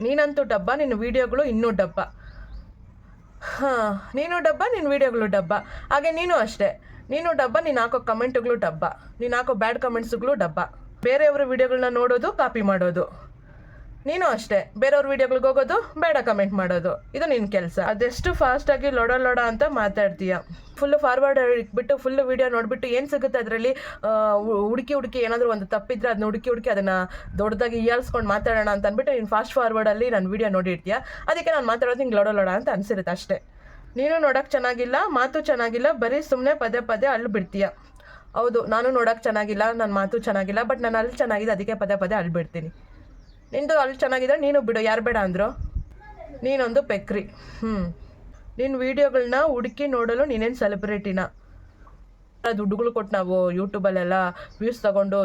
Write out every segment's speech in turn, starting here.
ನೀನಂತೂ ಡಬ್ಬ, ನಿನ್ನ ವೀಡಿಯೋಗಳು ಇನ್ನೂ ಡಬ್ಬ. ಹಾಂ, ನೀನು ಡಬ್ಬ, ನಿನ್ನ ವೀಡಿಯೋಗಳು ಡಬ್ಬ. ಹಾಗೆ ನೀನು ಅಷ್ಟೇ. ನೀನು ಡಬ್ಬ, ನೀನು ಹಾಕೋ ಕಮೆಂಟ್ಗಳು ಡಬ್ಬ. ನೀನು ಹಾಕೋ ಬ್ಯಾಡ್ ಕಮೆಂಟ್ಸ್ಗಳು ಡಬ್ಬ. ಬೇರೆಯವರ ವೀಡಿಯೋಗಳನ್ನ ನೋಡೋದು, ಕಾಪಿ ಮಾಡೋದು. ನೀನು ಅಷ್ಟೇ. ಬೇರೆಯವ್ರ ವಿಡಿಯೋಗಳಿಗೆ ಹೋಗೋದು ಬೇಡ ಕಮೆಂಟ್ ಮಾಡೋದು. ಇದು ನಿನ್ನ ಕೆಲಸ. ಅದೆಷ್ಟು ಫಾಸ್ಟಾಗಿ ಲೊಡ ಲೊಡ ಅಂತ ಮಾತಾಡ್ತೀಯ. ಫುಲ್ ಫಾರ್ವರ್ಡ್ ಇಟ್ಬಿಟ್ಟು ಫುಲ್ ವೀಡಿಯೋ ನೋಡಿಬಿಟ್ಟು ಏನು ಸಿಗುತ್ತೆ ಅದರಲ್ಲಿ? ಹುಡುಕಿ ಹುಡುಕಿ ಏನಾದರೂ ಒಂದು ತಪ್ಪಿದ್ರೆ ಅದನ್ನ ಹುಡುಕಿ ಹುಡುಕಿ ಅದನ್ನು ದೊಡ್ಡದಾಗಿ ಇಯಾಲ್ಸ್ಕೊಂಡು ಮಾತಾಡೋಣ ಅಂತ ಅಂದ್ಬಿಟ್ಟು ನೀನು ಫಾಸ್ಟ್ ಫಾರ್ವರ್ಡಲ್ಲಿ ನಾನು ವೀಡಿಯೋ ನೋಡಿರ್ತೀಯ. ಅದಕ್ಕೆ ನಾನು ಮಾತಾಡೋದು ಹಿಂಗೆ ಲೊಡ ಲೊಡ ಅಂತ ಅನಿಸಿರುತ್ತೆ ಅಷ್ಟೇ. ನೀನು ನೋಡೋಕೆ ಚೆನ್ನಾಗಿಲ್ಲ, ಮಾತು ಚೆನ್ನಾಗಿಲ್ಲ, ಬರೀ ಸುಮ್ಮನೆ ಪದೇ ಪದೇ ಅಳ್ಳು ಬಿಡ್ತೀಯ. ಹೌದು, ನಾನು ನೋಡೋಕೆ ಚೆನ್ನಾಗಿಲ್ಲ ನನ್ನ ಮಾತು ಚೆನ್ನಾಗಿಲ್ಲ, ಬಟ್ ನಾನು ಅಲ್ಲಿ ಚೆನ್ನಾಗಿದೆ, ಅದಕ್ಕೆ ಪದೇ ಪದೇ ಅಲ್ಲಿ ಬಿಡ್ತೀನಿ. ನಿಂದು ಅಲ್ಲಿ ಚೆನ್ನಾಗಿದೆ ನೀನು ಬಿಡು, ಯಾರು ಬೇಡ ಅಂದರು? ನೀನೊಂದು ಪೆಕ್ರಿ. ಹ್ಞೂ ನಿನ್ನ ವೀಡಿಯೋಗಳನ್ನ ಹುಡುಕಿ ನೋಡಲು ನೀನೇನು ಸೆಲೆಬ್ರಿಟಿನ? ದುಡ್ಡುಗಳು ಕೊಟ್ಟು ನಾವು ಯೂಟ್ಯೂಬಲ್ಲೆಲ್ಲ ವ್ಯೂಸ್ ತೊಗೊಂಡು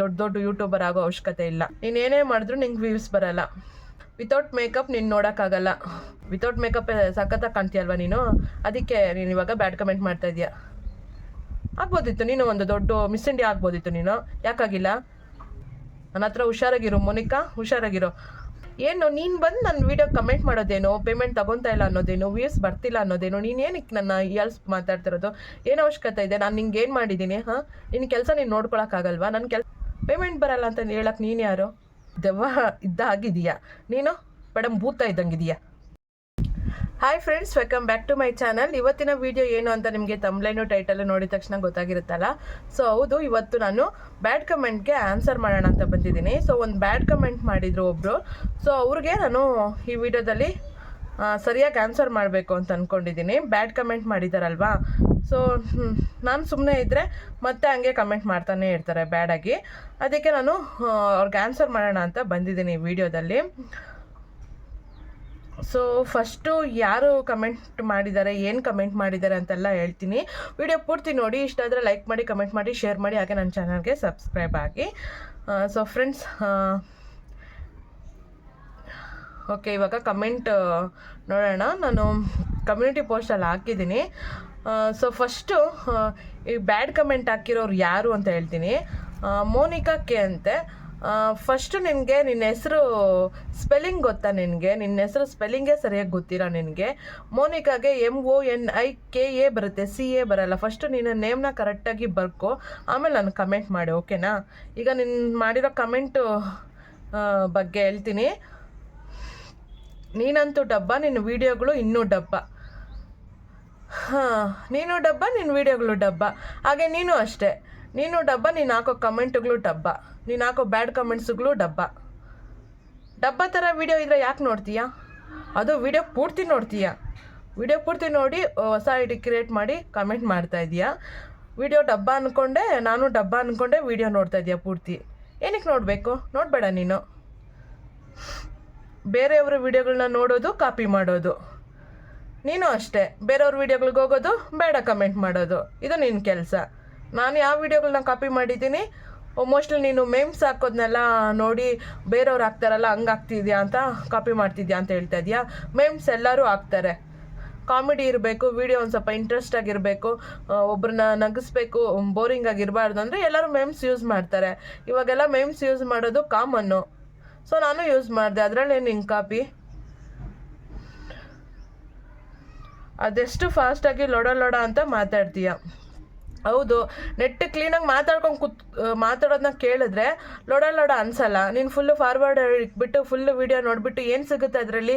ದೊಡ್ಡ ದೊಡ್ಡ ಯೂಟ್ಯೂಬರ್ ಆಗೋ ಅವಶ್ಯಕತೆ ಇಲ್ಲ. ನೀನು ಏನೇ ಮಾಡಿದ್ರು ನಿಂಗೆ ವ್ಯೂಸ್ ಬರಲ್ಲ. ವಿತೌಟ್ ಮೇಕಪ್ ನೀನು ನೋಡೋಕ್ಕಾಗಲ್ಲ. ವಿತೌಟ್ ಮೇಕಪ್ ಸಖತ್ತಾಗಿ ಕಾಣ್ತೀಯಲ್ವ ನೀನು? ಅದಕ್ಕೆ ನೀನು ಇವಾಗ ಬ್ಯಾಡ್ ಕಮೆಂಟ್ ಮಾಡ್ತಾ ಇದೀಯ? ಆಗ್ಬೋದಿತ್ತು, ನೀನು ಒಂದು ದೊಡ್ಡ ಮಿಸ್ ಇಂಡಿಯಾ ಆಗ್ಬೋದಿತ್ತು ನೀನು. ಯಾಕಾಗಿಲ್ಲ? ನನ್ನ ಹತ್ರ ಹುಷಾರಾಗಿರು, ಮೊನಿಕಾ. ಹುಷಾರಾಗಿರೋ. ಏನು, ನೀನು ಬಂದು ನನ್ನ ವೀಡಿಯೋ ಕಮೆಂಟ್ ಮಾಡೋದೇನು? ಪೇಮೆಂಟ್ ತಗೊತಾ ಇಲ್ಲ ಅನ್ನೋದೇನು? ವ್ಯೂಸ್ ಬರ್ತಿಲ್ಲ ಅನ್ನೋದೇನು? ನೀನು ಏನಕ್ಕೆ ನನ್ನ ಇಯರ್ಸ್ ಮಾತಾಡ್ತಿರೋದು? ಏನು ಅವಶ್ಯಕತೆ ಇದೆ? ನಾನು ನಿಂಗೆ ಏನು ಮಾಡಿದ್ದೀನಿ, ಹಾಂ? ನಿನ್ನ ಕೆಲಸ ನೀನು ನೋಡ್ಕೊಳಕ್ಕಾಗಲ್ವಾ ನನ್ನ ಕೆಲ್ ಪೇಮೆಂಟ್ ಬರಲ್ಲ ಅಂತ ಹೇಳಕ್ಕೆ ನೀನು ಯಾರು? ದೆವ್ವ ಇದ್ದಾಗಿದೆಯಾ ನೀನು? ಮೇಡಮ್ ಭೂತ ಇದ್ದಂಗಿದೆಯಾ hi friends welcome back to my channel ಇವತ್ತಿನ ವಿಡಿಯೋ ಏನು ಅಂತ ನಿಮಗೆ ತಮ್ಲೈನು ಟೈಟಲ್ ನೋಡಿದ ತಕ್ಷಣ ಗೊತ್ತಾಗಿರುತ್ತಲ್ಲ? ಸೊ ಹೌದು, ಇವತ್ತು ನಾನು ಬ್ಯಾಡ್ ಕಮೆಂಟ್ಗೆ ಆನ್ಸರ್ ಮಾಡೋಣ ಅಂತ ಬಂದಿದ್ದೀನಿ. ಸೊ ಒಂದು ಬ್ಯಾಡ್ ಕಮೆಂಟ್ ಮಾಡಿದರು ಒಬ್ಬರು ಸೊ ಅವ್ರಿಗೆ ನಾನು ಈ ವಿಡಿಯೋದಲ್ಲಿ ಸರಿಯಾಗಿ ಆನ್ಸರ್ ಮಾಡಬೇಕು ಅಂತ ಅಂದ್ಕೊಂಡಿದ್ದೀನಿ ಬ್ಯಾಡ್ ಕಮೆಂಟ್ ಮಾಡಿದಾರಲ್ವಾ? ಸೊ ನಾನು ಸುಮ್ಮನೆ ಇದ್ದರೆ ಮತ್ತೆ ಹಂಗೆ ಕಮೆಂಟ್ ಮಾಡ್ತಾನೆ ಇರ್ತಾರೆ ಬ್ಯಾಡಾಗಿ ಅದಕ್ಕೆ ನಾನು ಅವ್ರಿಗೆ ಆನ್ಸರ್ ಮಾಡೋಣ ಅಂತ ಬಂದಿದ್ದೀನಿ ವಿಡಿಯೋದಲ್ಲಿ ಸೊ ಫಸ್ಟು ಯಾರು ಕಮೆಂಟ್ ಮಾಡಿದ್ದಾರೆ ಏನು ಕಮೆಂಟ್ ಮಾಡಿದ್ದಾರೆ ಅಂತೆಲ್ಲ ಹೇಳ್ತೀನಿ. ವಿಡಿಯೋ ಪೂರ್ತಿ ನೋಡಿ ಇಷ್ಟ ಆದರೆ ಲೈಕ್ ಮಾಡಿ ಕಮೆಂಟ್ ಮಾಡಿ ಶೇರ್ ಮಾಡಿ, ಹಾಗೆ ನನ್ನ ಚಾನಲ್ಗೆ ಸಬ್ಸ್ಕ್ರೈಬ್ ಆಗಿ. ಸೊ ಫ್ರೆಂಡ್ಸ್ ಓಕೆ ಇವಾಗ ಕಮೆಂಟ್ ನೋಡೋಣ. ನಾನು ಕಮ್ಯುನಿಟಿ ಪೋಸ್ಟಲ್ಲಿ ಹಾಕಿದ್ದೀನಿ. ಸೊ ಫಸ್ಟು ಈ ಬ್ಯಾಡ್ ಕಮೆಂಟ್ ಹಾಕಿರೋರು ಯಾರು ಅಂತ ಹೇಳ್ತೀನಿ. ಮೋನಿಕಾ ಕೆ ಅಂತೆ. ಫಸ್ಟು ನಿನಗೆ ನಿನ್ನ ಹೆಸರು ಸ್ಪೆಲ್ಲಿಂಗ್ ಗೊತ್ತಾ ನಿನಗೆ? ನಿನ್ನ ಹೆಸರು ಸ್ಪೆಲ್ಲಿಂಗೇ ಸರಿಯಾಗಿ ಗೊತ್ತಿರ ನಿನಗೆ? ಮೋನಿಕಾಗೆ M O N I K A ಬರುತ್ತೆ ಸಿ ಎ ಬರಲ್ಲ. ಫಸ್ಟು ನಿನ್ನ ನೇಮ್ನ ಕರೆಕ್ಟಾಗಿ ಬರ್ಕೊ, ಆಮೇಲೆ ನಾನು ಕಮೆಂಟ್ ಮಾಡಿ ಓಕೆನಾ ಈಗ ನಿನ್ನ ಮಾಡಿರೋ ಕಮೆಂಟು ಬಗ್ಗೆ ಹೇಳ್ತೀನಿ. ನೀನಂತೂ ಡಬ್ಬ, ನಿನ್ನ ವೀಡಿಯೋಗಳು ಇನ್ನೂ ಡಬ್ಬ. ಹಾಂ, ನೀನು ಡಬ್ಬ, ನಿನ್ನ ವೀಡಿಯೋಗಳು ಡಬ್ಬ. ಹಾಗೆ ನೀನು ಅಷ್ಟೇ. ನೀನು ಡಬ್ಬ, ನೀನು ಹಾಕೋ ಕಮೆಂಟ್ಗಳು ಡಬ್ಬ. ನೀನು ಹಾಕೋ ಬ್ಯಾಡ್ ಕಮೆಂಟ್ಸ್ಗಳು ಡಬ್ಬ. ಡಬ್ಬ ಥರ ವೀಡಿಯೋ ಇದ್ರೆ ಯಾಕೆ ನೋಡ್ತೀಯಾ? ಅದು ವೀಡಿಯೋ ಪೂರ್ತಿ ನೋಡ್ತೀಯಾ? ವಿಡಿಯೋ ಪೂರ್ತಿ ನೋಡಿ ಹೊಸ ಐಡಿ ಕ್ರಿಯೇಟ್ ಮಾಡಿ ಕಮೆಂಟ್ ಮಾಡ್ತಾ ಇದೀಯಾ? ವಿಡಿಯೋ ಡಬ್ಬ ಅಂದ್ಕೊಂಡೆ ನಾನು ಡಬ್ಬ ಅಂದ್ಕೊಂಡೆ ವಿಡಿಯೋ ನೋಡ್ತಾ ಇದೀಯಾ ಪೂರ್ತಿ? ಏನಕ್ಕೆ ನೋಡಬೇಕು? ನೋಡಬೇಡ ನೀನು. ಬೇರೆಯವ್ರ ವಿಡಿಯೋಗಳನ್ನ ನೋಡೋದು ಕಾಪಿ ಮಾಡೋದು. ನೀನು ಅಷ್ಟೇ. ಬೇರೆಯವ್ರ ವಿಡಿಯೋಗಳಿಗೆ ಹೋಗೋದು, ಬೇಡ ಕಮೆಂಟ್ ಮಾಡೋದು. ಇದು ನಿನ್ನ ಕೆಲಸ. ನಾನು ಯಾವ ವಿಡಿಯೋಗಳನ್ನ ಕಾಪಿ ಮಾಡಿದ್ದೀನಿ? ಮೋಸ್ಟ್ಲಿ ನೀನು ಮೇಮ್ಸ್ ಹಾಕೋದನ್ನೆಲ್ಲ ನೋಡಿ ಬೇರೆಯವ್ರು ಹಾಕ್ತಾರಲ್ಲ, ಹಂಗೆ ಆಗ್ತಿದ್ಯಾ ಅಂತ ಕಾಪಿ ಮಾಡ್ತಿದ್ಯಾ ಅಂತ ಹೇಳ್ತಾ ಇದೆಯಾ? ಮೇಮ್ಸ್ ಎಲ್ಲರೂ ಹಾಕ್ತಾರೆ. ಕಾಮಿಡಿ ಇರಬೇಕು ವಿಡಿಯೋ ಒಂದು ಸ್ವಲ್ಪ ಇಂಟ್ರೆಸ್ಟ್ ಆಗಿರಬೇಕು ಒಬ್ಬರನ್ನ ನಗಿಸ್ಬೇಕು ಬೋರಿಂಗ್ ಆಗಿರಬಾರ್ದು ಅಂದರೆ ಎಲ್ಲರೂ ಮೇಮ್ಸ್ ಯೂಸ್ ಮಾಡ್ತಾರೆ. ಇವಾಗೆಲ್ಲ ಮೇಮ್ಸ್ ಯೂಸ್ ಮಾಡೋದು ಕಾಮನ್ನು ಸೊ ನಾನು ಯೂಸ್ ಮಾಡಿದೆ, ಅದರಲ್ಲಿ ನಿಂಗೆ ಕಾಪಿ ಅದೆಷ್ಟು ಫಾಸ್ಟಾಗಿ ಲೊಡ ಲೊಡ ಅಂತ ಮಾತಾಡ್ತೀಯ? ಹೌದು. ನೆಟ್ ಕ್ಲೀನಾಗಿ ಮಾತಾಡ್ಕೊಂಡು ಕುತ್ ಮಾತಾಡೋದನ್ನ ಕೇಳಿದ್ರೆ, ಲೊಡ ಲೊಡ ಅನ್ಸಲ್ಲ. ನೀನು ಫುಲ್ಲು ಫಾರ್ವರ್ಡ್ ಇಟ್ಬಿಟ್ಟು ಫುಲ್ ವೀಡಿಯೋ ನೋಡಿಬಿಟ್ಟು ಏನು ಸಿಗುತ್ತೆ ಅದರಲ್ಲಿ?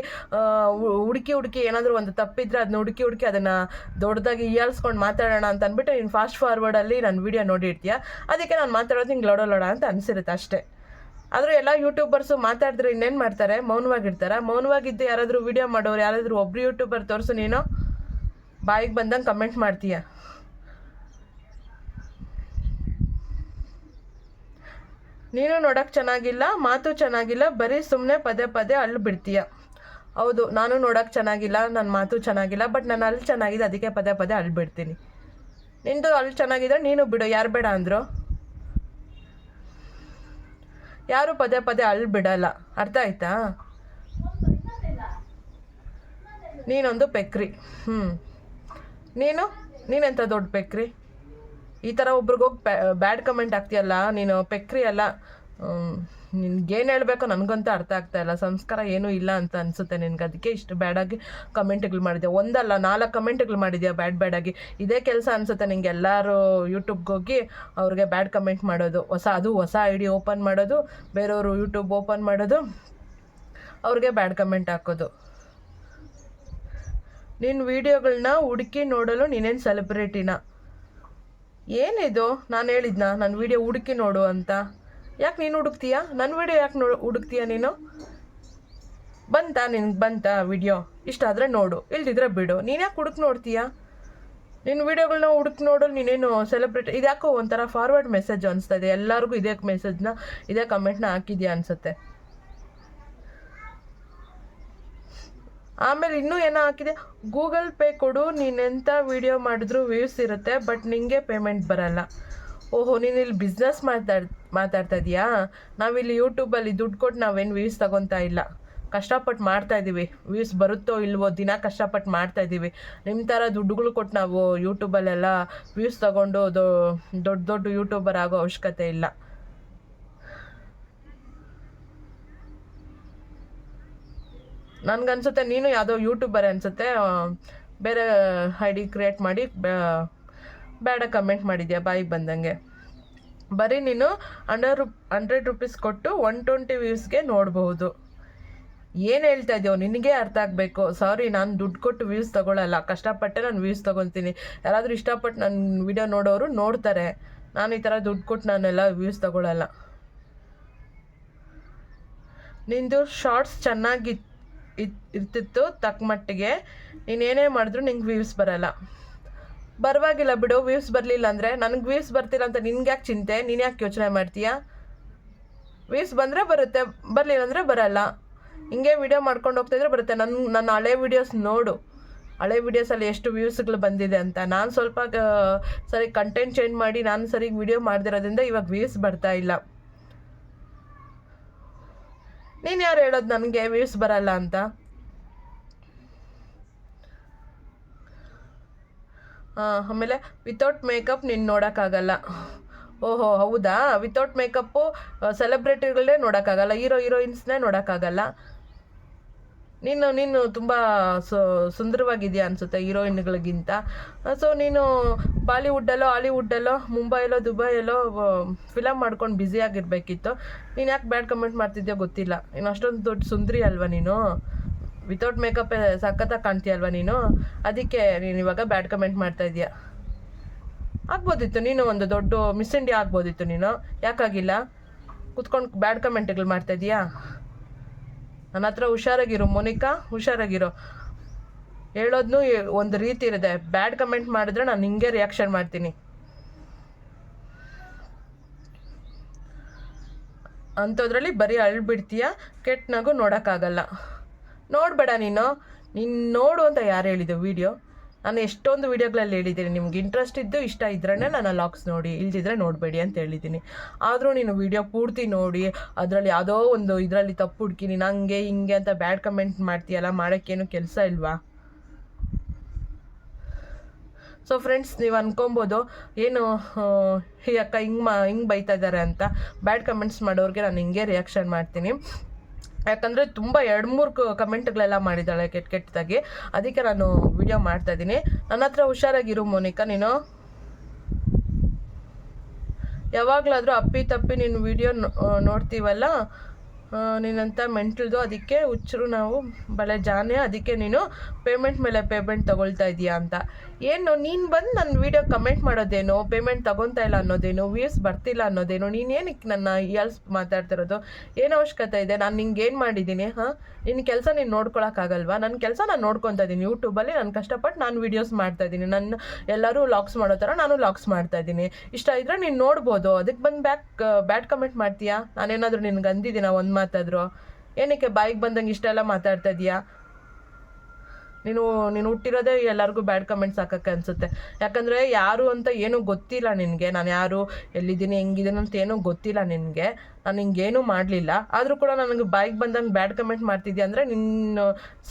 ಹುಡುಕಿ ಹುಡುಕಿ ಏನಾದರೂ ಒಂದು ತಪ್ಪಿದ್ರೆ ಅದನ್ನ ಹುಡುಕಿ ಹುಡುಕಿ ಅದನ್ನು ದೊಡ್ಡದಾಗಿ ಇಯಾಲ್ಸ್ಕೊಂಡು ಮಾತಾಡೋಣ ಅಂತ ಅಂದ್ಬಿಟ್ಟು ನೀನು ಫಾಸ್ಟ್ ಫಾರ್ವರ್ಡಲ್ಲಿ ನಾನು ವೀಡಿಯೋ ನೋಡಿರ್ತೀಯ. ಅದಕ್ಕೆ ನಾನು ಮಾತಾಡೋದು ಹಿಂಗೆ ಲೊಡ ಲೊಡ ಅಂತ ಅನಿಸಿರುತ್ತೆ ಅಷ್ಟೇ. ಆದರೂ ಎಲ್ಲ ಯೂಟ್ಯೂಬರ್ಸು ಮಾತಾಡಿದ್ರೆ ಇನ್ನೇನು ಮಾಡ್ತಾರೆ? ಮೌನವಾಗಿರ್ತಾರೆ? ಮೌನವಾಗಿದ್ದು ಯಾರಾದರೂ ವಿಡಿಯೋ ಮಾಡೋರು, ಯಾರಾದರೂ ಒಬ್ರು ಯೂಟ್ಯೂಬರ್ ತೋರಿಸು ನೀನು? ಬಾಯಿಗೆ ಬಂದಂಗೆ ಕಮೆಂಟ್ ಮಾಡ್ತೀಯ? ನೀನು ನೋಡೋಕೆ ಚೆನ್ನಾಗಿಲ್ಲ, ಮಾತು ಚೆನ್ನಾಗಿಲ್ಲ, ಬರೀ ಸುಮ್ಮನೆ ಪದೇ ಪದೇ ಅಲ್ಲಿ ಬಿಡ್ತೀಯ. ಹೌದು, ನಾನು ನೋಡೋಕೆ ಚೆನ್ನಾಗಿಲ್ಲ ನನ್ನ ಮಾತು ಚೆನ್ನಾಗಿಲ್ಲ, ಬಟ್ ನಾನು ಅಲ್ಲಿ ಚೆನ್ನಾಗಿದೆ, ಅದಕ್ಕೆ ಪದೇ ಪದೇ ಅಲ್ಲಿ ಬಿಡ್ತೀನಿ. ನಿಂದು ಅಲ್ಲಿ ಚೆನ್ನಾಗಿದ್ರೆ ನೀನು ಬಿಡು, ಯಾರು ಬೇಡ ಅಂದರು? ಯಾರು ಪದೇ ಪದೇ ಅಲ್ಲಿ ಬಿಡಲ್ಲ, ಅರ್ಥ ಆಯ್ತಾ? ನೀನೊಂದು ಪೆಕ್ರಿ ಹ್ಞೂ ನೀನು ನೀನೆಂಥ ದೊಡ್ಡ ಪೆಕ್ರಿ? ಈ ಥರ ಒಬ್ರಿಗೋಗಿ ಬ್ಯಾಡ್ ಕಮೆಂಟ್ ಆಗ್ತೀಯಲ್ಲ, ನೀನು ಪೆಕ್ರಿ ಅಲ್ಲ. ನಿನ್ಗೇನು ಹೇಳಬೇಕು ನನಗಂತೂ ಅರ್ಥ ಆಗ್ತಾ ಇಲ್ಲ. ಸಂಸ್ಕಾರ ಏನೂ ಇಲ್ಲ ಅಂತ ಅನಿಸುತ್ತೆ ನಿನ್ಗೆ. ಅದಕ್ಕೆ ಇಷ್ಟು ಬ್ಯಾಡಾಗಿ ಕಮೆಂಟ್ಗಳು ಮಾಡಿದೆ. ಒಂದಲ್ಲ, ನಾಲ್ಕು ಕಮೆಂಟ್ಗಳು ಮಾಡಿದ್ಯಾ ಬ್ಯಾಡ್ ಬ್ಯಾಡಾಗಿ ಇದೇ ಕೆಲಸ ಅನಿಸುತ್ತೆ ನಿಂಗೆ ಎಲ್ಲರೂ ಯೂಟ್ಯೂಬ್ಗೆ ಹೋಗಿ ಅವ್ರಿಗೆ ಬ್ಯಾಡ್ ಕಮೆಂಟ್ ಮಾಡೋದು. ಹೊಸ, ಅದು ಹೊಸ ಐ ಓಪನ್ ಮಾಡೋದು, ಬೇರೆಯವರು ಯೂಟ್ಯೂಬ್ ಓಪನ್ ಮಾಡೋದು, ಅವ್ರಿಗೆ ಬ್ಯಾಡ್ ಕಮೆಂಟ್ ಹಾಕೋದು. ನಿನ್ನ ವೀಡಿಯೋಗಳನ್ನ ಹುಡುಕಿ ನೋಡಲು ನೀನೇನು ಸೆಲೆಬ್ರಿಟಿನ ಏನಿದು? ನಾನು ಹೇಳಿದ್ನಾ ನನ್ನ ವೀಡಿಯೋ ಹುಡುಕಿ ನೋಡು ಅಂತ. ಯಾಕೆ ನೀನು ಹುಡುಕ್ತೀಯ? ನನ್ನ ವೀಡಿಯೋ ಯಾಕೆ ನೋ ಹುಡುಕ್ತೀಯ ನೀನು? ಬಂತಾ ನಿನ್ಗೆ ಬಂತಾ ವಿಡಿಯೋ ಇಷ್ಟಾದರೆ ನೋಡು, ಇಲ್ದಿದ್ರೆ ಬಿಡು. ನೀನು ಯಾಕೆ ಹುಡುಕ್ ನೋಡ್ತೀಯಾ? ನಿನ್ನ ವೀಡಿಯೋಗಳನ್ನ ಹುಡುಕ್ ನೋಡು, ನೀನೇನು ಸೆಲೆಬ್ರೇಟ್ ಇದ್ಯಾಕೋ ಒಂಥರ ಫಾರ್ವರ್ಡ್ ಮೆಸೇಜ್ ಅನಿಸ್ತಾ ಇದೆ. ಎಲ್ಲರಿಗೂ ಇದೇ ಮೆಸೇಜ್ನ ಇದೇ ಕಮೆಂಟ್ನ ಹಾಕಿದ್ಯಾ ಅನಿಸುತ್ತೆ. ಆಮೇಲೆ ಇನ್ನೂ ಏನೋ ಹಾಕಿದೆ, ಗೂಗಲ್ ಪೇ ಕೊಡು ನೀನೆಂಥ ವೀಡಿಯೋ ಮಾಡಿದ್ರು ವ್ಯೂಸ್ ಇರುತ್ತೆ, ಬಟ್ ನಿಂಗೆ ಪೇಮೆಂಟ್ ಬರಲ್ಲ. ಓಹೋ, ನೀನು ಇಲ್ಲಿ ಬಿಸ್ನೆಸ್ ಮಾತಾಡ್ ಮಾತಾಡ್ತಾ ಇದೀಯಾ? ನಾವಿಲ್ಲಿ ಯೂಟ್ಯೂಬಲ್ಲಿ ದುಡ್ಡು ಕೊಟ್ಟು ನಾವೇನು ವ್ಯೂಸ್ ತಗೊತಾ ಇಲ್ಲ. ಕಷ್ಟಪಟ್ಟು ಮಾಡ್ತಾ ಇದ್ದೀವಿ ವ್ಯೂಸ್ ಬರುತ್ತೋ ಇಲ್ವೋ ದಿನ ಕಷ್ಟಪಟ್ಟು ಮಾಡ್ತಾ ಇದ್ದೀವಿ ನಿಮ್ಮ ಥರ ದುಡ್ಡುಗಳು ಕೊಟ್ಟು ನಾವು ಯೂಟ್ಯೂಬಲ್ಲೆಲ್ಲ ವ್ಯೂಸ್ ತಗೊಂಡು ದೊಡ್ಡ ದೊಡ್ಡ ಯೂಟ್ಯೂಬರ್ ಆಗೋ ಅವಶ್ಯಕತೆ ಇಲ್ಲ. ನನಗನ್ಸುತ್ತೆ, ನೀನು ಯಾವುದೋ ಯೂಟ್ಯೂಬರ್ ಅನಿಸುತ್ತೆ ಬೇರೆ ಐ ಡಿ ಕ್ರಿಯೇಟ್ ಮಾಡಿ ಬೇಡ ಕಮೆಂಟ್ ಮಾಡಿದ್ಯಾ ಬಾಯಿಗೆ ಬಂದಂಗೆ. ಬರೀ ನೀನು ಹಂಡ್ರೆಡ್ ರುಪ್ ಹಂಡ್ರೆಡ್ ರುಪೀಸ್ ಕೊಟ್ಟು ಒನ್ ಟ್ವೆಂಟಿ ವ್ಯೂಸ್ಗೆ ನೋಡಬಹುದು. ಏನು ಹೇಳ್ತಾ ಇದೆಯೋ, ನಿನಗೆ ಅರ್ಥ ಆಗಬೇಕು. ಸಾರಿ ನಾನು ದುಡ್ಡು ಕೊಟ್ಟು ವ್ಯೂಸ್ ತೊಗೊಳ್ಳಲ್ಲ ಕಷ್ಟಪಟ್ಟೆ ನಾನು ವ್ಯೂಸ್ ತೊಗೊತೀನಿ ಯಾರಾದರೂ ಇಷ್ಟಪಟ್ಟು ನನ್ನ ವಿಡಿಯೋ ನೋಡೋರು ನೋಡ್ತಾರೆ. ನಾನು ಈ ಥರ ದುಡ್ಡು ಕೊಟ್ಟು ನಾನೆಲ್ಲ ವ್ಯೂಸ್ ತೊಗೊಳ್ಳಲ್ಲ ನಿಂದು ಶಾರ್ಟ್ಸ್ ಚೆನ್ನಾಗಿ ಇರ್ತಿತ್ತು ತಕ್ಕ ಮಟ್ಟಿಗೆ. ನೀನು ಏನೇ ಮಾಡಿದ್ರು ನಿಂಗೆ ವ್ಯೂಸ್ ಬರಲ್ಲ. ಪರವಾಗಿಲ್ಲ ಬಿಡು ವ್ಯೂಸ್ ಬರಲಿಲ್ಲ ಅಂದರೆ ನನಗೆ ವ್ಯೂಸ್ ಬರ್ತಿಲ್ಲ ಅಂತ ನಿನ್ಗೆ ಯಾಕೆ ಚಿಂತೆ? ನೀನು ಯಾಕೆ ಯೋಚನೆ ಮಾಡ್ತೀಯಾ? ವ್ಯೂಸ್ ಬಂದರೆ ಬರುತ್ತೆ, ಬರಲಿಲ್ಲ ಅಂದರೆ ಬರಲ್ಲ. ಹಿಂಗೆ ವಿಡಿಯೋ ಮಾಡ್ಕೊಂಡು ಹೋಗ್ತಾ ಇದ್ರೆ ಬರುತ್ತೆ. ನನ್ನ ನನ್ನ ಹಳೆ ವಿಡಿಯೋಸ್ ನೋಡು. ಹಳೆ ವಿಡಿಯೋಸಲ್ಲಿ ಎಷ್ಟು ವ್ಯೂಸ್ಗಳು ಬಂದಿದೆ ಅಂತ. ನಾನು ಸ್ವಲ್ಪ ಸರಿ ಕಂಟೆಂಟ್ ಚೇಂಜ್ ಮಾಡಿ ನಾನು ಸರಿ ವಿಡಿಯೋ ಮಾಡ್ದಿರೋದ್ರಿಂದ ಇವಾಗ ವ್ಯೂಸ್ ಬರ್ತಾ ಇಲ್ಲ. ನೀನು ಯಾರು ಹೇಳೋದು ನನಗೆ ವ್ಯೂಸ್ ಬರಲ್ಲ ಅಂತ? ಆಮೇಲೆ ವಿತೌಟ್ ಮೇಕಪ್ ನೀನು ನೋಡೋಕ್ಕಾಗಲ್ಲ. ಓಹೋ, ಹೌದಾ? ವಿತೌಟ್ ಮೇಕಪ್ಪು ಸೆಲೆಬ್ರಿಟಿಗಳನ್ನೇ ನೋಡೋಕ್ಕಾಗಲ್ಲ ಹೀರೋ ಹೀರೋಯಿನ್ಸ್ನೇ ನೋಡೋಕ್ಕಾಗಲ್ಲ. ನೀನು ನೀನು ತುಂಬ ಸುಂದರವಾಗಿದೆಯಾ ಅನಿಸುತ್ತೆ ಹೀರೋಯಿನ್ಗಳಿಗಿಂತ. ಸೊ ನೀನು ಬಾಲಿವುಡ್ಡಲ್ಲೋ, ಹಾಲಿವುಡ್ಡಲ್ಲೋ, ಮುಂಬೈಲೋ, ದುಬೈಯಲ್ಲೋ ಫಿಲಮ್ ಮಾಡ್ಕೊಂಡು ಬ್ಯುಸಿಯಾಗಿರ್ಬೇಕಿತ್ತು ನೀನು ಯಾಕೆ ಬ್ಯಾಡ್ ಕಮೆಂಟ್ ಮಾಡ್ತಿದ್ಯೋ ಗೊತ್ತಿಲ್ಲ. ನೀನು ಅಷ್ಟೊಂದು ದೊಡ್ಡ ಸುಂದರಿ ಅಲ್ವಾ ನೀನು? ವಿತೌಟ್ ಮೇಕಪ್ ಸಖತ್ತಾಗಿ ಕಾಣ್ತೀಯಲ್ವಾ ನೀನು? ಅದಕ್ಕೆ ನೀನು ಇವಾಗ ಬ್ಯಾಡ್ ಕಮೆಂಟ್ ಮಾಡ್ತಾ ಇದೀಯ? ಆಗ್ಬೋದಿತ್ತು, ನೀನು ಒಂದು ದೊಡ್ಡ ಮಿಸ್ ಇಂಡಿಯಾ ಆಗ್ಬೋದಿತ್ತು ನೀನು. ಯಾಕಾಗಿಲ್ಲ? ಕುತ್ಕೊಂಡು ಬ್ಯಾಡ್ ಕಮೆಂಟ್ಗಳು ಮಾಡ್ತಾ ಇದೀಯಾ? ನನ್ನ ಹತ್ರ ಹುಷಾರಾಗಿರು, ಮೋನಿಕಾ. ಹುಷಾರಾಗಿರು. ಹೇಳೋದ್ನು ಒಂದು ರೀತಿ ಇರುತ್ತೆ. ಬ್ಯಾಡ್ ಕಮೆಂಟ್ ಮಾಡಿದ್ರೆ ನಾನು ಹಿಂಗೆ ರಿಯಾಕ್ಷನ್ ಮಾಡ್ತೀನಿ. ಅಂಥದ್ರಲ್ಲಿ ಬರೀ ಅಳ್ಬಿಡ್ತೀಯ? ಕೆಟ್ಟ ನಗು ನೋಡೋಕ್ಕಾಗಲ್ಲ. ನೋಡಬೇಡ ನೀನು. ನೀನು ನೋಡು ಅಂತ ಯಾರು ಹೇಳಿದ್ದು ವೀಡಿಯೋ ನಾನು ಎಷ್ಟೊಂದು ವೀಡಿಯೋಗಳಲ್ಲಿ ಹೇಳಿದ್ದೀನಿ, ನಿಮ್ಗೆ ಇಂಟ್ರೆಸ್ಟ್ ಇದ್ದು ಇಷ್ಟ ಇದ್ರೇ ನಾನು ಲಾಕ್ಸ್ ನೋಡಿ, ಇಲ್ದಿದ್ರೆ ನೋಡಬೇಡಿ ಅಂತ ಹೇಳಿದ್ದೀನಿ. ಆದರೂ ನೀನು ವೀಡಿಯೋ ಪೂರ್ತಿ ನೋಡಿ, ಅದರಲ್ಲಿ ಯಾವುದೋ ಒಂದು ಇದರಲ್ಲಿ ತಪ್ಪು ಹುಡುಕಿ ನನಗೆ ಹಿಂಗೆ ಅಂತ ಬ್ಯಾಡ್ ಕಮೆಂಟ್ ಮಾಡ್ತೀಯಲ್ಲ, ಮಾಡೋಕ್ಕೇನು ಕೆಲಸ ಇಲ್ವಾ? ಸೊ ಫ್ರೆಂಡ್ಸ್ ನೀವು ಅನ್ಕೊಬೋದು, ಏನು ಈ ಅಕ್ಕ ಹಿಂಗೆ ಮಾ, ಹಿಂಗೆ ಬೈತಾ ಇದ್ದಾರೆ ಅಂತ ಬ್ಯಾಡ್ ಕಮೆಂಟ್ಸ್ ಮಾಡೋರಿಗೆ ನಾನು ಹಿಂಗೆ ರಿಯಾಕ್ಷನ್ ಮಾಡ್ತೀನಿ. ಯಾಕಂದರೆ ತುಂಬ ಎರಡು ಮೂರು ಕಮೆಂಟ್ಗಳೆಲ್ಲ ಮಾಡಿದ್ದಾಳೆ ಕೆಟ್ಟ ಕೆಟ್ಟದಾಗಿ. ಅದಕ್ಕೆ ನಾನು ವಿಡಿಯೋ ಮಾಡ್ತಾ ಇದ್ದೀನಿ. ನನ್ನ ಹತ್ರ ಹುಷಾರಾಗಿರು ಮೋನಿಕಾ, ನೀನು? ಯಾವಾಗಲಾದರೂ ಅಪ್ಪಿ ತಪ್ಪಿ ನೀನು ವಿಡಿಯೋ ನೋಡ್ತೀವಲ್ಲ? ನೀನಂತ ಮೆಂಟಲ್ದು, ಅದಕ್ಕೆ ಹುಚ್ಚರು ನಾವು. ಬಳೆ ಜಾನೆ, ಅದಕ್ಕೆ ನೀನು ಪೇಮೆಂಟ್ ಮೇಲೆ ಪೇಮೆಂಟ್ ತಗೊಳ್ತಾ ಇದೀಯಾ ಅಂತ. ಏನು, ನೀನು ಬಂದು ನನ್ನ ವೀಡಿಯೋ ಕಮೆಂಟ್ ಮಾಡೋದೇನು ಪೇಮೆಂಟ್ ತಗೊತಾ ಇಲ್ಲ ಅನ್ನೋದೇನು ವ್ಯೂಸ್ ಬರ್ತಿಲ್ಲ ಅನ್ನೋದೇನು, ನೀನು ಏನಕ್ಕೆ ನನ್ನ ಎಲ್ಸ್ ಮಾತಾಡ್ತಿರೋದು? ಏನು ಅವಶ್ಯಕತೆ ಇದೆ? ನಾನು ನಿಂಗೆ ಏನು ಮಾಡಿದ್ದೀನಿ, ಹಾಂ? ನಿನ್ನ ಕೆಲಸ ನೀನು ನೋಡ್ಕೊಳಕ್ಕಾಗಲ್ವಾ ನನ್ನ ಕೆಲಸ ನಾನು ನೋಡ್ಕೊತಾ ಇದ್ದೀನಿ ಯೂಟ್ಯೂಬಲ್ಲಿ ನಾನು ಕಷ್ಟಪಟ್ಟು ನಾನು ವೀಡಿಯೋಸ್ ಮಾಡ್ತಾ ಇದ್ದೀನಿ ನನ್ನ ಎಲ್ಲರೂ ಲಾಕ್ಸ್ ಮಾಡೋ ಥರ ನಾನು ಲಾಕ್ಸ್ ಮಾಡ್ತಾ ಇದ್ದೀನಿ ಇಷ್ಟ ಇದ್ರೆ ನೀನು ನೋಡ್ಬೋದು. ಅದಕ್ಕೆ ಬಂದು ಬ್ಯಾಕ್ ಬ್ಯಾಡ್ ಕಮೆಂಟ್ ಮಾಡ್ತೀಯಾ? ನಾನೇನಾದರೂ ನಿನ್ಗೆ ಅಂದಿದ್ದೀನ ಒಂದು ಮಾತಾದರೂ? ಏನಕ್ಕೆ ಬಾಯಿಗೆ ಬಂದಂಗೆ ಇಷ್ಟೆಲ್ಲ ಮಾತಾಡ್ತಾ ಇದೀಯಾ? ನೀನು ನೀನು ಹುಟ್ಟಿರೋದೇ ಎಲ್ಲರಿಗೂ ಬ್ಯಾಡ್ ಕಮೆಂಟ್ಸ್ ಹಾಕಕ್ಕೆ ಅನಿಸುತ್ತೆ. ಯಾಕಂದರೆ ಯಾರು ಅಂತ ಏನೂ ಗೊತ್ತಿಲ್ಲ ನಿನಗೆ. ನಾನು ಯಾರು, ಎಲ್ಲಿದ್ದೀನಿ, ಹೆಂಗಿದ್ದೀನಿ ಅಂತ ಏನೂ ಗೊತ್ತಿಲ್ಲ ನಿನಗೆ. ನಾನು ಹಿಂಗೇನೂ ಮಾಡಲಿಲ್ಲ. ಆದರೂ ಕೂಡ ನನಗೆ ಬೈಕ್ ಬಂದಂಗೆ ಬ್ಯಾಡ್ ಕಮೆಂಟ್ ಮಾಡ್ತಿದ್ಯಾ ಅಂದರೆ ನಿನ್ನ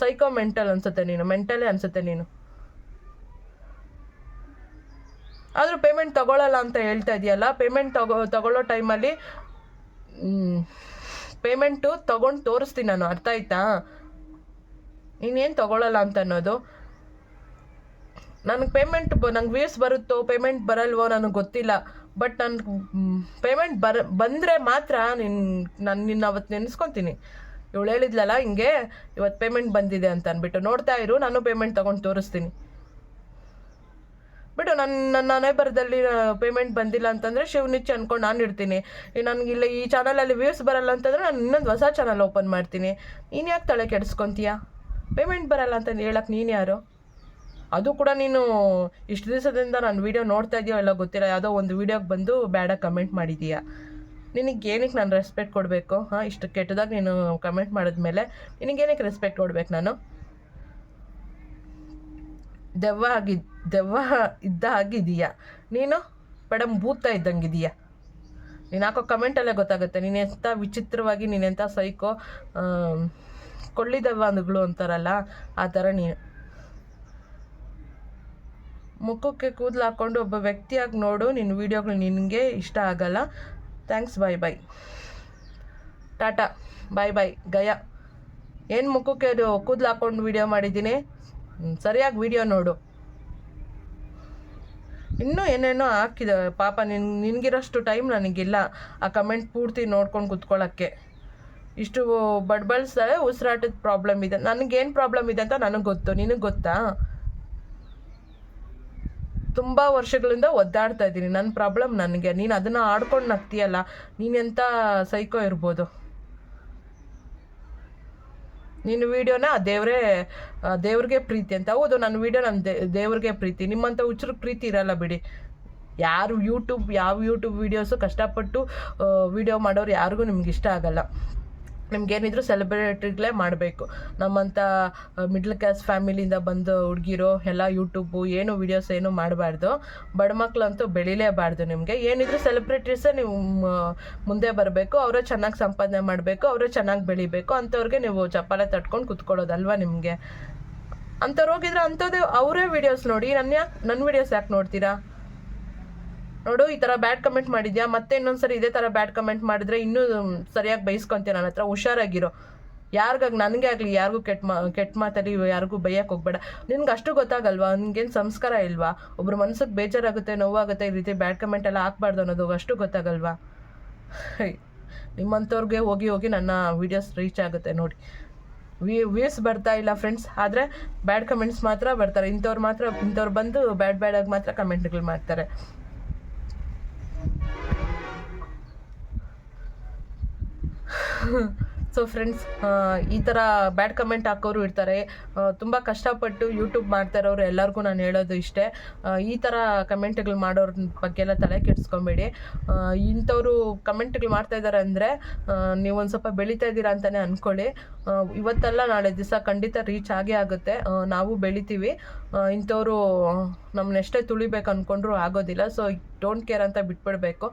ಸೈಕೋ ಮೆಂಟಲ್ ಅನಿಸುತ್ತೆ ನೀನು. ಮೆಂಟಲೇ ಅನಿಸುತ್ತೆ ನೀನು. ಆದರೂ ಪೇಮೆಂಟ್ ತಗೊಳ್ಳಲ್ಲ ಅಂತ ಹೇಳ್ತಾ ಇದೆಯಲ್ಲ ಪೇಮೆಂಟ್ ತಗೋ, ತಗೊಳ್ಳೋ ಟೈಮಲ್ಲಿ ಪೇಮೆಂಟು ತಗೊಂಡು ತೋರಿಸ್ತೀನಿ ನಾನು. ಅರ್ಥ ಆಯ್ತಾ? ನೀನೇನು ತೊಗೊಳಲ್ಲ ಅಂತ ಅನ್ನೋದು ನನಗೆ ಪೇಮೆಂಟ್ ಬ, ನಂಗೆ ವ್ಯೂಸ್ ಬರುತ್ತೋ ಪೇಮೆಂಟ್ ಬರಲ್ವೋ ನನಗೆ ಗೊತ್ತಿಲ್ಲ. ಬಟ್ ನನ್ನ ಪೇಮೆಂಟ್ ಬರ, ಬಂದರೆ ಮಾತ್ರ ನಿನ್ನ ನಾನು, ನಿನ್ನ ಅವತ್ತು ನೆನೆಸ್ಕೊತೀನಿ. ಇವಳು ಹೇಳಿದ್ಲಲ್ಲ ಹಿಂಗೆ ಇವತ್ತು ಪೇಮೆಂಟ್ ಬಂದಿದೆ ಅಂತ ಅಂದ್ಬಿಟ್ಟು ನೋಡ್ತಾ ಇರು, ನಾನು ಪೇಮೆಂಟ್ ತೊಗೊಂಡು ತೋರಿಸ್ತೀನಿ. ಬಿಡು ನನ್ನ ನನ್ನ ಹಣೆ ಪೇಮೆಂಟ್ ಬಂದಿಲ್ಲ ಅಂತಂದರೆ ಶಿವನಿಚ್ಚ ಅಂದ್ಕೊಂಡು ನಾನು ಇರ್ತೀನಿ. ಈ ನನಗಿಲ್ಲ ಈ ಚಾನಲಲ್ಲಿ ವ್ಯೂಸ್ ಬರಲ್ಲ ಅಂತಂದರೆ ನಾನು ಇನ್ನೊಂದು ಹೊಸ ಚಾನಲ್ ಓಪನ್ ಮಾಡ್ತೀನಿ. ನೀನು ಯಾಕೆ ತಲೆ ಕೆಡಿಸ್ಕೊತೀಯ? ಪೇಮೆಂಟ್ ಬರಲ್ಲ ಅಂತ ಹೇಳಕ್ಕೆ ನೀನು ಯಾರು? ಅದು ಕೂಡ ನೀನು ಇಷ್ಟು ದಿವಸದಿಂದ ನಾನು ವೀಡಿಯೋ ನೋಡ್ತಾ ಇದೆಯೋ ಎಲ್ಲ ಗೊತ್ತಿಲ್ಲ, ಯಾವುದೋ ಒಂದು ವೀಡಿಯೋಗೆ ಬಂದು ಬೇಡ ಕಮೆಂಟ್ ಮಾಡಿದೀಯ. ನಿನಗೆ ಏನಕ್ಕೆ ನಾನು ರೆಸ್ಪೆಕ್ಟ್ ಕೊಡಬೇಕು? ಹಾಂ, ಇಷ್ಟು ಕೆಟ್ಟದಾಗ ನೀನು ಕಮೆಂಟ್ ಮಾಡಿದ್ಮೇಲೆ ನಿನಗೇನಕ್ಕೆ ರೆಸ್ಪೆಕ್ಟ್ ಕೊಡ್ಬೇಕು ನಾನು? ದೆವ್ವ ಆಗಿ, ದೆವ್ವ ಇದ್ದ ಹಾಗಿದೀಯ ನೀನು? ಮೇಡಮ್ ಭೂತ ಇದ್ದಂಗಿದೀಯ ನೀನು ಹಾಕೋ ಕಮೆಂಟಲ್ಲೇ ಗೊತ್ತಾಗುತ್ತೆ, ನೀನು ಎಂಥ ವಿಚಿತ್ರವಾಗಿ ನೀನೆಂಥ ಸೈಕೋ ಕೊಳ್ಳಿ ದೆವ್ವಗಳು ಅಂತಾರಲ್ಲ, ಆ ಥರ ನೀನು. ಮುಖಕ್ಕೆ ಕೂದಲು ಹಾಕ್ಕೊಂಡು ಒಬ್ಬ ವ್ಯಕ್ತಿಯಾಗಿ ನೋಡು, ನಿನ್ನ ವೀಡಿಯೋಗಳು ನಿನಗೆ ಇಷ್ಟ ಆಗಲ್ಲ. Thanks bye bye tata bye bye Gaya, ಏನು ಮುಖಕ್ಕೆ ಅದು ಕೂದಲು ಹಾಕ್ಕೊಂಡು ವೀಡಿಯೋ ಮಾಡಿದ್ದೀನಿ? ಸರಿಯಾಗಿ ವೀಡಿಯೋ ನೋಡು. ಇನ್ನೂ ಏನೇನೋ ಹಾಕಿದ ಪಾಪ, ನಿನ್ ನಿನಗಿರೋಷ್ಟು ಟೈಮ್ ನನಗಿಲ್ಲ ಆ ಕಮೆಂಟ್ ಪೂರ್ತಿ ನೋಡ್ಕೊಂಡು ಕುತ್ಕೊಳ್ಳೋಕ್ಕೆ. ಇಷ್ಟು ಬಡ್ಬಳ್ಸ್ತಾರೆ ಉಸಿರಾಟದ ಪ್ರಾಬ್ಲಮ್ ಇದೆ. ನನಗೇನು ಪ್ರಾಬ್ಲಮ್ ಇದೆ ಅಂತ ನನಗೆ ಗೊತ್ತು. ನಿನಗೆ ಗೊತ್ತಾ? ತುಂಬ ವರ್ಷಗಳಿಂದ ಒದ್ದಾಡ್ತಾ ಇದ್ದೀನಿ. ನನ್ನ ಪ್ರಾಬ್ಲಮ್ ನನಗೆ. ನೀನು ಅದನ್ನು ಆಡ್ಕೊಂಡು ನಗ್ತೀಯಲ್ಲ ನೀನೆಂಥ ಸೈಕೋ ಇರ್ಬೋದು? ನಿನ್ನ ವೀಡಿಯೋನ ದೇವರೇ ದೇವ್ರಿಗೆ ಪ್ರೀತಿ ಅಂತ. ಹೌದು ನನ್ನ ವೀಡಿಯೋ ನನ್ನ ದೇವ್ರಿಗೆ ಪ್ರೀತಿ. ನಿಮ್ಮಂಥ ಹುಚ್ಚರಿಗೆ ಪ್ರೀತಿ ಇರಲ್ಲ ಬಿಡಿ. ಯಾರು ಯೂಟ್ಯೂಬ್ ಯಾವ ಯೂಟ್ಯೂಬ್ ವೀಡಿಯೋಸು ಕಷ್ಟಪಟ್ಟು ವೀಡಿಯೋ ಮಾಡೋರು ಯಾರಿಗೂ ನಿಮ್ಗೆ ಇಷ್ಟ ಆಗಲ್ಲ. ನಿಮ್ಗೇನಿದ್ರು ಸೆಲೆಬ್ರಿಟಿಗಳೇ ಮಾಡಬೇಕು. ನಮ್ಮಂಥ ಮಿಡ್ಲ್ ಕ್ಲಾಸ್ ಫ್ಯಾಮಿಲಿಯಿಂದ ಬಂದು ಹುಡುಗಿರೋ ಎಲ್ಲ ಯೂಟ್ಯೂಬು ಏನು ವೀಡಿಯೋಸ್ ಏನು ಮಾಡಬಾರ್ದು. ಬಡ ಮಕ್ಕಳಂತೂ ಬೆಳಿಲೇಬಾರ್ದು ನಿಮಗೆ. ಏನಿದ್ರು ಸೆಲೆಬ್ರಿಟೀಸೇ ನೀವು ಮುಂದೆ ಬರಬೇಕು, ಅವರೇ ಚೆನ್ನಾಗಿ ಸಂಪಾದನೆ ಮಾಡಬೇಕು, ಅವರೇ ಚೆನ್ನಾಗಿ ಬೆಳಿಬೇಕು ಅಂಥವ್ರಿಗೆ ನೀವು ಚಪ್ಪಾಳೆ ತಟ್ಕೊಂಡು ಕುತ್ಕೊಳ್ಳೋದಲ್ವಾ ನಿಮಗೆ? ಅಂಥವ್ರು ಹೋಗಿದ್ರೆ ಅಂಥದ್ದು ಅವರೇ ವೀಡಿಯೋಸ್ ನೋಡಿ. ನನ್ನ ಯಾಕೆ ನನ್ನ ವೀಡಿಯೋಸ್ ಯಾಕೆ ನೋಡ್ತೀರಾ? ನೋಡು, ಈ ಥರ ಬ್ಯಾಡ್ ಕಮೆಂಟ್ ಮಾಡಿದ್ಯಾ? ಮತ್ತೆ ಇನ್ನೊಂದ್ಸರಿ ಇದೇ ಥರ ಬ್ಯಾಡ್ ಕಮೆಂಟ್ ಮಾಡಿದ್ರೆ ಇನ್ನೂ ಸರಿಯಾಗಿ ಬೈಸ್ಕೊಂತೀಯ ನನ್ನ ಹತ್ರ? ಹುಷಾರಾಗಿರೋ. ಯಾರಿಗಾಗಿ ನನಗೆ ಆಗಲಿ, ಯಾರಿಗೂ ಕೆಟ್ಟ ಮಾ ಕೆಟ್ಟ ಮಾತಲ್ಲಿ ಯಾರಿಗೂ ಬೈಯಕ್ಕೆ ಹೋಗ್ಬೇಡ. ನಿನ್ಗೆ ಅಷ್ಟು ಗೊತ್ತಾಗಲ್ವಾ? ನಿನ್ಗೇನು ಸಂಸ್ಕಾರ ಇಲ್ವಾ? ಒಬ್ರು ಮನ್ಸಿಗೆ ಬೇಜಾರಾಗುತ್ತೆ, ನೋವಾಗುತ್ತೆ ಈ ರೀತಿ ಬ್ಯಾಡ್ ಕಮೆಂಟ್ ಎಲ್ಲ ಹಾಕ್ಬಾರ್ದು ಅನ್ನೋದು ಅಷ್ಟು ಗೊತ್ತಾಗಲ್ವಾ? ನಿಮ್ಮಂಥವ್ರಿಗೆ ಹೋಗಿ ಹೋಗಿ ನನ್ನ ವೀಡಿಯೋಸ್ ರೀಚ್ ಆಗುತ್ತೆ ನೋಡಿ. ವಿ ವ್ಯೂಸ್ ಬರ್ತಾ ಇಲ್ಲ ಫ್ರೆಂಡ್ಸ್ ಆದರೆ ಬ್ಯಾಡ್ ಕಮೆಂಟ್ಸ್ ಮಾತ್ರ ಬರ್ತಾರೆ. ಇಂಥವ್ರು ಮಾತ್ರ ಇಂಥವ್ರು ಬಂದು ಬ್ಯಾಡ್ ಬ್ಯಾಡಾಗಿ ಮಾತ್ರ ಕಮೆಂಟ್ಗಳು ಮಾಡ್ತಾರೆ. ಸೊ ಫ್ರೆಂಡ್ಸ್ ಈ ಥರ ಬ್ಯಾಡ್ ಕಮೆಂಟ್ ಹಾಕೋರು ಇರ್ತಾರೆ. ತುಂಬ ಕಷ್ಟಪಟ್ಟು ಯೂಟ್ಯೂಬ್ ಮಾಡ್ತಾ ಇರೋರು ಎಲ್ಲರಿಗೂ ನಾನು ಹೇಳೋದು ಇಷ್ಟೇ. ಈ ಥರ ಕಮೆಂಟ್ಗಳು ಮಾಡೋರ ಬಗ್ಗೆ ಎಲ್ಲ ತಲೆ ಕೆಡಿಸ್ಕೊಬೇಡಿ. ಇಂಥವ್ರು ಕಮೆಂಟ್ಗಳು ಮಾಡ್ತಾ ಇದ್ದಾರೆ ಅಂದರೆ ನೀವು ಒಂದು ಸ್ವಲ್ಪ ಬೆಳೀತಾ ಇದ್ದೀರಾ ಅಂತಲೇ ಅಂದ್ಕೊಳ್ಳಿ ಇವತ್ತೆಲ್ಲ ನಾಳೆ ದಿವಸ ಖಂಡಿತ ರೀಚ್ ಆಗೇ ಆಗುತ್ತೆ. ನಾವು ಬೆಳಿತೀವಿ. ಇಂಥವ್ರು ನಮ್ಮನ್ನೆಷ್ಟೇ ತುಳಿಬೇಕು ಅಂದ್ಕೊಂಡ್ರು ಆಗೋದಿಲ್ಲ. ಸೊ ಡೋಂಟ್ ಕೇರ್ ಅಂತ ಬಿಟ್ಬಿಡಬೇಕು.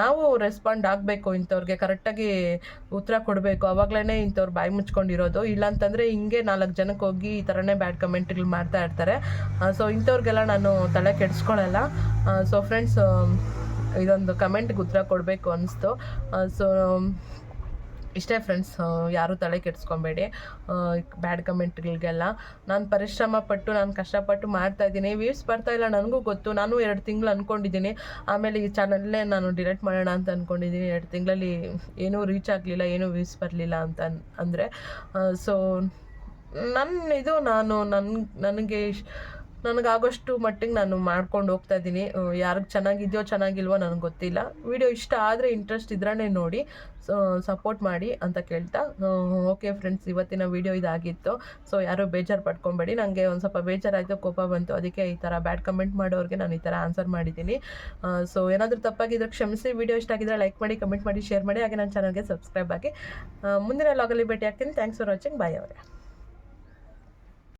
ನಾವು ರೆಸ್ಪಾಂಡ್ ಆಗಬೇಕು ಇಂಥವ್ರಿಗೆ ಕರೆಕ್ಟಾಗಿ ಉತ್ತರ ಕೊಡಬೇಕು. ಅವಾಗಲೇ ಇಂಥವ್ರು ಬಾಯಿ ಮುಚ್ಕೊಂಡಿರೋದು. ಇಲ್ಲಾಂತಂದರೆ ಹಿಂಗೆ ನಾಲ್ಕು ಜನಕ್ಕೆ ಹೋಗಿ ಈ ಥರನೇ ಬ್ಯಾಡ್ ಕಮೆಂಟ್ಗಳು ಮಾಡ್ತಾ ಇರ್ತಾರೆ. ಸೊ ಇಂಥವ್ರಿಗೆಲ್ಲ ನಾನು ತಲೆ ಕೆಡಿಸ್ಕೊಳ್ಳಲ್ಲ ಸೊ ಫ್ರೆಂಡ್ಸ್ ಇದೊಂದು ಕಮೆಂಟ್ಗೆ ಉತ್ತರ ಕೊಡಬೇಕು ಅನ್ನಿಸ್ತು ಸೊ ಇಷ್ಟೇ ಫ್ರೆಂಡ್ಸ್ ಯಾರೂ ತಲೆ ಕೆಡಿಸ್ಕೊಬೇಡಿ. ಬ್ಯಾಡ್ ಕಮೆಂಟ್ಗಳಿಗೆಲ್ಲ ನಾನು ಪರಿಶ್ರಮ ಪಟ್ಟು ನಾನು ಕಷ್ಟಪಟ್ಟು ಮಾಡ್ತಾ ಇದ್ದೀನಿ. ವ್ಯೂಸ್ ಇಲ್ಲ, ನನಗೂ ಗೊತ್ತು. ನಾನು ಎರಡು ತಿಂಗಳು ಅಂದ್ಕೊಂಡಿದ್ದೀನಿ ಆಮೇಲೆ ಈ ಚಾನಲ್ಲೇ ನಾನು ಡಿಲೀಟ್ ಮಾಡೋಣ ಅಂತ ಅಂದ್ಕೊಂಡಿದ್ದೀನಿ ಎರಡು ತಿಂಗಳಲ್ಲಿ ಏನೂ ರೀಚ್ ಆಗಲಿಲ್ಲ, ಏನೂ ವ್ಯೂಸ್ ಬರಲಿಲ್ಲ ಅಂತ ಅಂದರೆ ಸೊ ನನ್ನ ಇದು ನಾನು ನನ್ನ ನನಗೆ ನನಗಾಗೋಷ್ಟು ಮಟ್ಟಿಗೆ ನಾನು ಮಾಡ್ಕೊಂಡು ಹೋಗ್ತಾ ಇದ್ದೀನಿ. ಯಾರಿಗೆ ಚೆನ್ನಾಗಿದೆಯೋ ಚೆನ್ನಾಗಿಲ್ವೋ ನನಗೆ ಗೊತ್ತಿಲ್ಲ. ವಿಡಿಯೋ ಇಷ್ಟ ಆದರೆ ಇಂಟ್ರೆಸ್ಟ್ ಇದ್ರೇ ನೋಡಿ, ಸೊ ಸಪೋರ್ಟ್ ಮಾಡಿ ಅಂತ ಕೇಳ್ತಾ. ಓಕೆ ಫ್ರೆಂಡ್ಸ್ ಇವತ್ತಿನ ವಿಡಿಯೋ ಇದಾಗಿತ್ತು. ಸೊ, ಯಾರೂ ಬೇಜಾರು ಪಡ್ಕೊಬೇಡಿ. ನನಗೆ ಒಂದು ಸ್ವಲ್ಪ ಬೇಜಾರಾಯಿತು, ಕೋಪ ಬಂತು. ಅದಕ್ಕೆ ಈ ಥರ ಬ್ಯಾಡ್ ಕಮೆಂಟ್ ಮಾಡೋರಿಗೆ ನಾನು ಈ ಥರ ಆನ್ಸರ್ ಮಾಡಿದ್ದೀನಿ. ಸೊ, ಏನಾದರೂ ತಪ್ಪಾಗಿದ್ರೆ ಕ್ಷಮಿಸಿ. ವಿಡಿಯೋ ಇಷ್ಟ ಆಗಿದ್ರೆ ಲೈಕ್ ಮಾಡಿ ಕಮೆಂಟ್ ಮಾಡಿ ಶೇರ್ ಮಾಡಿ. ಹಾಗೆ ನನ್ನ ಚಾನಲ್ಗೆ ಸಬ್ಸ್ಕ್ರೈಬ್ ಆಗಿ ಮುಂದಿನ ಲಾಗಲ್ಲಿ ಭೇಟಿ ಆಗ್ತೀನಿ. ಥ್ಯಾಂಕ್ಸ್ ಫಾರ್ ವಾಚಿಂಗ್ ಬಾಯ್ ಅವರೇ.